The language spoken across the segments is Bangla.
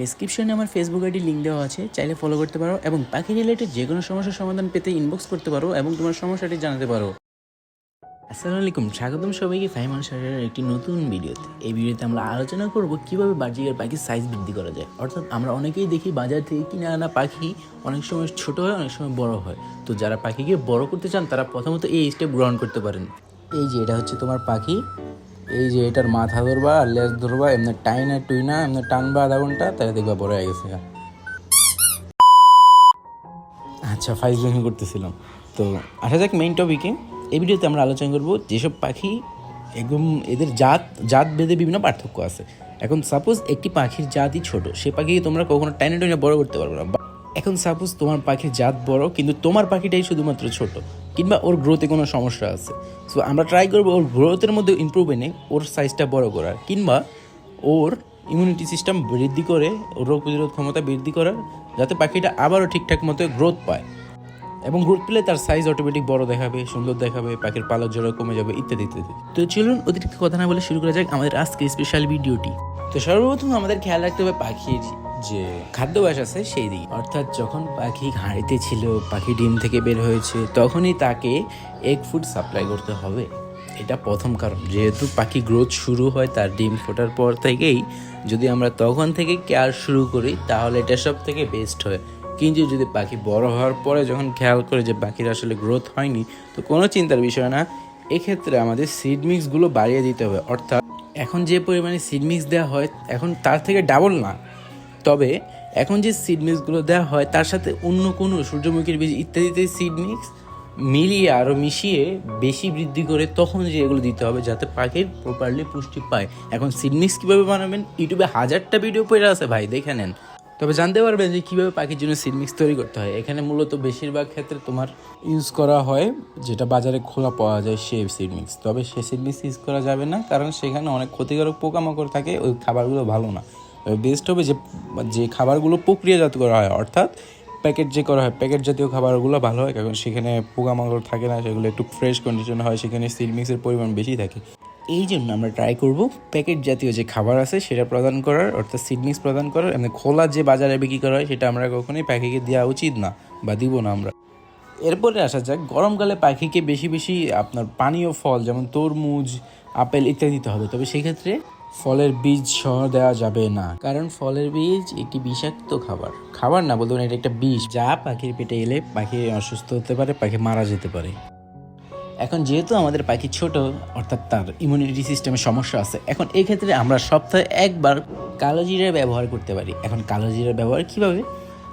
ডেসক্রিপশনে আমার ফেসবুক আইডি লিঙ্ক দেওয়া আছে, চাইলে ফলো করতে পারো এবং পাখি রিলেটেড যে কোনো সমস্যার সমাধান পেতে ইনবক্স করতে পারো এবং তোমার সমস্যাটি জানাতে পারো। আসসালামু আলাইকুম, স্বাগতম সবাইকে ফাইমান শাড়ির একটি নতুন ভিডিওতে। এই ভিডিওতে আমরা আলোচনা করব কীভাবে বাজিকার পাখির সাইজ বৃদ্ধি করা যায়। অর্থাৎ আমরা অনেকেই দেখি বাজার থেকে কিনে আনা পাখি অনেক সময় ছোট হয়, অনেক সময় বড় হয়। তো যারা পাখিকে বড় করতে চান, তারা প্রথমত এই স্টেপ গ্রহণ করতে পারেন। এই যে এটা হচ্ছে তোমার পাখি। এই যে এটার মাথা ধরবা আর লেজ ধরবা, এমনি টাইনা টুইনা, এমনি টানবা আধা ঘণ্টা, তাহলে দেখবা বড় হয়ে গেছে আচ্ছা ফাইজ লেখা করতেছিলাম। তো আসা যাক মেইন টপিকে এই ভিডিওতে আমরা আলোচনা করব যেসব পাখি একদম এদের জাত জাত ভেদে বিভিন্ন পার্থক্য আছে। এখন সাপোজ একটি পাখির জাতই ছোট, সে পাখিকে তোমরা কখনো টাইনে টাইনে বড় করতে পারবে না? এখন সাপোজ তোমার পাখির জাত বড়, কিন্তু তোমার পাখিটাই শুধুমাত্র ছোট। কিংবা ওর গ্রোথে কোনো সমস্যা আছে। সো আমরা ট্রাই করব ওর গ্রোথের মধ্যে ইমপ্রুভ এনে ওর সাইজটা বড় করার। কিংবা ওর ইমিউনিটি সিস্টেম বৃদ্ধি করে ওর রোগ প্রতিরোধ ক্ষমতা বৃদ্ধি করার, যাতে পাখিটা আবারও ঠিকঠাক মতো গ্রোথ পায়। এবং গ্রোথ পেলে তার সাইজ অটোমেটিক বড় দেখাবে, সুন্দর দেখাবে, পাখির পালক জোড়া কমে যাবে, ইত্যাদি ইত্যাদি। তো চলুন অতিরিক্ত কথা না বলে শুরু করা যাক আমাদের আজকে স্পেশাল ভিডিওটি তো সর্বপ্রথম আমাদের খেয়াল রাখতে হবে পাখির যে খাদ্যাভ্যাস আছে সেই দিকে। অর্থাৎ যখন পাখি হাঁড়িতে ছিল, পাখি ডিম থেকে বের হয়েছে, তখনই তাকে এগ ফুড সাপ্লাই করতে হবে। এটা প্রথম কারণ। যেহেতু পাখি গ্রোথ শুরু হয় তার ডিম ফোটার পর থেকেই, যদি আমরা তখন থেকে কেয়ার শুরু করি, তাহলে এটা সব থেকে বেস্ট হয়। কিন্তু যদি পাখি বড় হওয়ার পরে যখন খেয়াল করে যে পাখির আসলে গ্রোথ হয়নি, তো কোনো চিন্তার বিষয় না। এক্ষেত্রে আমাদের সিড মিক্সগুলো বাড়িয়ে দিতে হবে। অর্থাৎ এখন যে পরিমাণে সিড মিক্স দেওয়া হয়, এখন তার থেকে ডাবল না। তবে এখন যে সিড মিক্সগুলো দেওয়া হয়, তার সাথে অন্য কোনো সূর্যমুখীর বীজ ইত্যাদিতে সিড মিক্স মিলিয়ে আরও মিশিয়ে বেশি বৃদ্ধি করে তখন যে এগুলো দিতে হবে যাতে পাখির প্রপারলি পুষ্টি পায়। এখন সিড মিক্স কীভাবে বানাবেন? ইউটিউবে হাজারটা ভিডিও পড়ে আছে ভাই, দেখে নেন। তবে জানতে পারবেন যে কীভাবে পাখির জন্য সিড মিক্স তৈরি করতে হয়। এখানে মূলত বেশিরভাগ ক্ষেত্রে তোমার ইউজ করা হয় যেটা বাজারে খোলা পাওয়া যায় সেই সিড মিক্স তবে সে সিড মিক্স ইউজ করা যাবে না, কারণ সেখানে অনেক ক্ষতিকারক পোকামাকড় থাকে, ওই খাবারগুলো ভালো না। বেস্ট হবে যে যে খাবারগুলো প্রক্রিয়াজাত করা হয়, অর্থাৎ প্যাকেট যে করা হয় প্যাকেট জাতীয় খাবারগুলো ভালো হয়, কারণ সেখানে পোকামাকড় থাকে না, সেগুলো একটু ফ্রেশ কন্ডিশন হয়, সেখানে সিড মিক্সের পরিমাণ বেশি থাকে। এই জন্য আমরা ট্রাই করব প্যাকেট জাতীয় যে খাবার আছে, সেটা প্রদান করার, অর্থাৎ সিড মিক্স প্রদান করার এমনি খোলা যে বাজারে বিক্রি করা হয়, সেটা আমরা কখনোই পাখিকে দেওয়া উচিত না, বা দিব না আমরা। এরপরে আসা যাক, গরমকালে পাখিকে বেশি বেশি আপনার পানীয় ফল, যেমন তরমুজ, আপেল ইত্যাদি দিতে হবে। তবে সেক্ষেত্রে ফলের বীজ সহ দেওয়া যাবে না। কারণ ফলের বীজ একটি বিষাক্ত খাবার। খাবার না বলতে এটা একটা বিষ যা পাখির পেটে এলে পাখি অসুস্থ হতে পারে, পাখি মারা যেতে পারে। এখন যেহেতু আমাদের পাখি ছোট, অর্থাৎ তার ইমিউনিটি সিস্টেমে সমস্যা আছে, এখন এই ক্ষেত্রে আমরা সপ্তাহে একবার কালো জিরা ব্যবহার করতে পারি। এখন কালো জিরা ব্যবহার কীভাবে?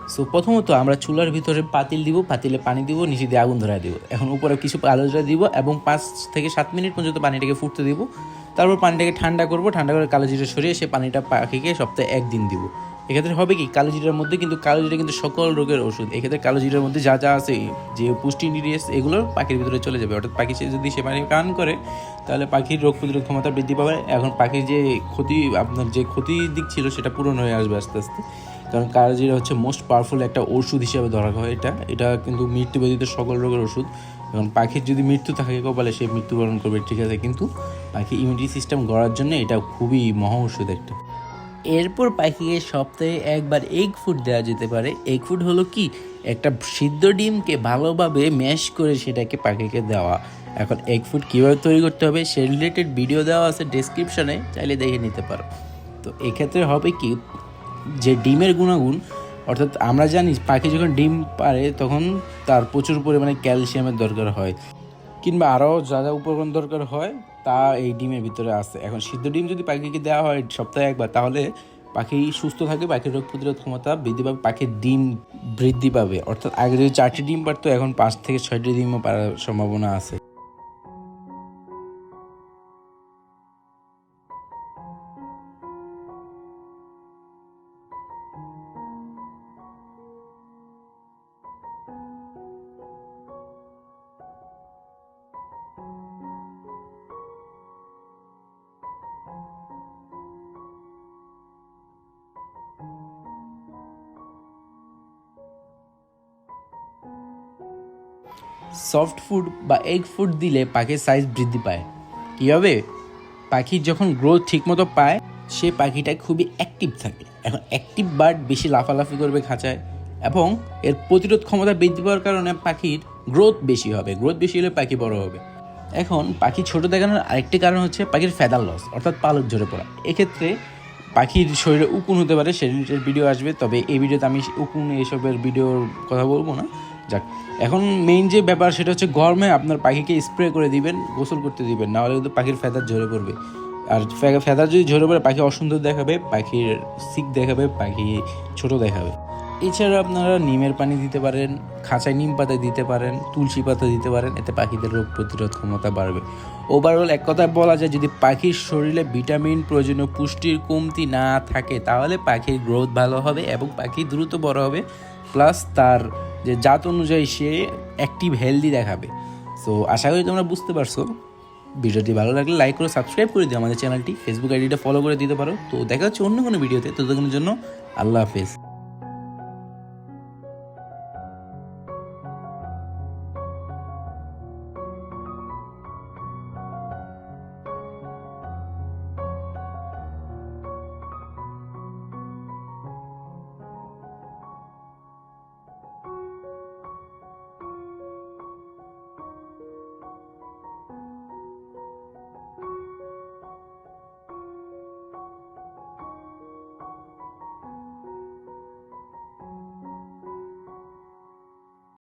সো প্রথমত আমরা চুলার ভিতরে পাতিল দিব, পাতিলে পানি দিব, নিচে দিয়ে আগুন ধরা দিব। এখন উপরে কিছু কালো জিরা দিব এবং পাঁচ থেকে সাত মিনিট পর্যন্ত পানিটাকে ফুটতে দিব। তারপর পানিটাকে ঠান্ডা করব, ঠান্ডা করে কালো জিরা সরিয়ে সে পানিটা পাখিকে সপ্তাহে একদিন দিব। এক্ষেত্রে হবে কি, কালো জিরার মধ্যে কিন্তু, কালো জিরা কিন্তু সকল রোগের ওষুধ। এক্ষেত্রে কালো জিরার মধ্যে যা যা আছে, যে পুষ্টি ইনগ্রিডিয়েন্টস এগুলো পাখির ভিতরে চলে যাবে। অর্থাৎ পাখি সে যদি সে পানি পান করে, তাহলে পাখির রোগ প্রতিরোধ ক্ষমতা বৃদ্ধি পাবে। এখন পাখির যে ক্ষতি, আপনার যে ক্ষতির দিক ছিল, সেটা পূরণ হয়ে আসবে আস্তে আস্তে। কারণ কালো জিরা হচ্ছে মোস্ট পাওয়ারফুল একটা ওষুধ হিসেবে ধরা হয় এটা। এটা কিন্তু মৃত্যু ব্যতীত সকল রোগের ওষুধ। এখন পাখির যদি মৃত্যু থাকে কপালে, সে মৃত্যুবরণ করবে, ঠিক আছে? কিন্তু পাখি ইমিউনিটি সিস্টেম গড়ার জন্য এটা খুবই মহা ওষুধ একটা। এরপর পাখিকে সপ্তাহে একবার এগ ফুড দেওয়া যেতে পারে। এগ ফুড হলো কি? একটা সিদ্ধ ডিমকে ভালোভাবে ম্যাশ করে সেটাকে পাখিকে দেওয়া। এখন এগ ফুড কীভাবে তৈরি করতে হবে, সে রিলেটেড ভিডিও দেওয়া আছে ডেসক্রিপশনে চাইলে দেখে নিতে পারো। তো এক্ষেত্রে হবে কি? যে ডিমের গুণাগুণ অর্থাৎ আমরা জানি পাখি যখন ডিম পারে তখন তার প্রচুর পরিমাণে ক্যালসিয়ামের দরকার হয়। কিংবা আরও যা যা উপকরণ দরকার হয়, তা এই ডিমের ভিতরে আছে। এখন সিদ্ধ ডিম যদি পাখিকে দেওয়া হয় সপ্তাহে একবার, তাহলে পাখি সুস্থ থাকে পাখির রোগ প্রতিরোধ ক্ষমতা বৃদ্ধি পাবে, পাখির ডিম বৃদ্ধি পাবে। অর্থাৎ আগে যদি চারটি ডিম পারতো এখন পাঁচ থেকে ছয়টি ডিমও পারার সম্ভাবনা আছে। সফট ফুড বা এগ ফুড দিলে পাখির সাইজ বৃদ্ধি পায়। কীভাবে? পাখির যখন গ্রোথ ঠিকমতো পায়, সে পাখিটা খুবই অ্যাক্টিভ থাকে। এখন অ্যাক্টিভ বার্ড বেশি লাফালাফি করবে খাঁচায় এবং এর প্রতিরোধ ক্ষমতা বৃদ্ধি পাওয়ার কারণে পাখির গ্রোথ বেশি হবে। গ্রোথ বেশি হলে পাখি বড় হবে। এখন পাখি ছোট দেখানোর আরেকটি কারণ হচ্ছে পাখির ফেদার লস অর্থাৎ পালক ঝরে পড়া। এক্ষেত্রে পাখির শরীরে উকুন হতে পারে সে রিলেটেড ভিডিও আসবে, তবে এই ভিডিওতে আমি উকুন এসবের ভিডিওর কথা বলব না। যাক, এখন মেইন যে ব্যাপার সেটা হচ্ছে গরমে আপনার পাখিকে স্প্রে করে দিবেন, গোসল করতে দিবেন না হলে কিন্তু পাখির ফেদার ঝরে পড়বে। আর ফেদার যদি ঝরে পড়ে, পাখি অসুন্দর দেখাবে, পাখির সিক দেখাবে, পাখি ছোট দেখাবে। এছাড়া আপনারা নিমের পানি দিতে পারেন, খাঁচায় নিম পাতা দিতে পারেন, তুলসী পাতা দিতে পারেন, এতে পাখিদের রোগ প্রতিরোধ ক্ষমতা বাড়বে। ওভারঅল এক কথায় বলা যায়, যদি পাখির শরীরে ভিটামিন প্রয়োজনীয় পুষ্টির কমতি না থাকে, তাহলে পাখির গ্রোথ ভালো হবে এবং পাখি দ্রুত বড় হবে। প্লাস তার যে জাত অনুযায়ী সে অ্যাক্টিভ হেলদি দেখাবে। সো আশা করি তোমরা বুঝতে পারছ। ভিডিওটি ভালো লাগলে লাইক করে সাবস্ক্রাইব করে দিও। আমাদের চ্যানেলটি ফেসবুক আইডিটা ফলো করে দিতে পারো। তো দেখা হচ্ছে অন্য কোনো ভিডিওতে ততক্ষণের জন্য আল্লাহ হাফেজ।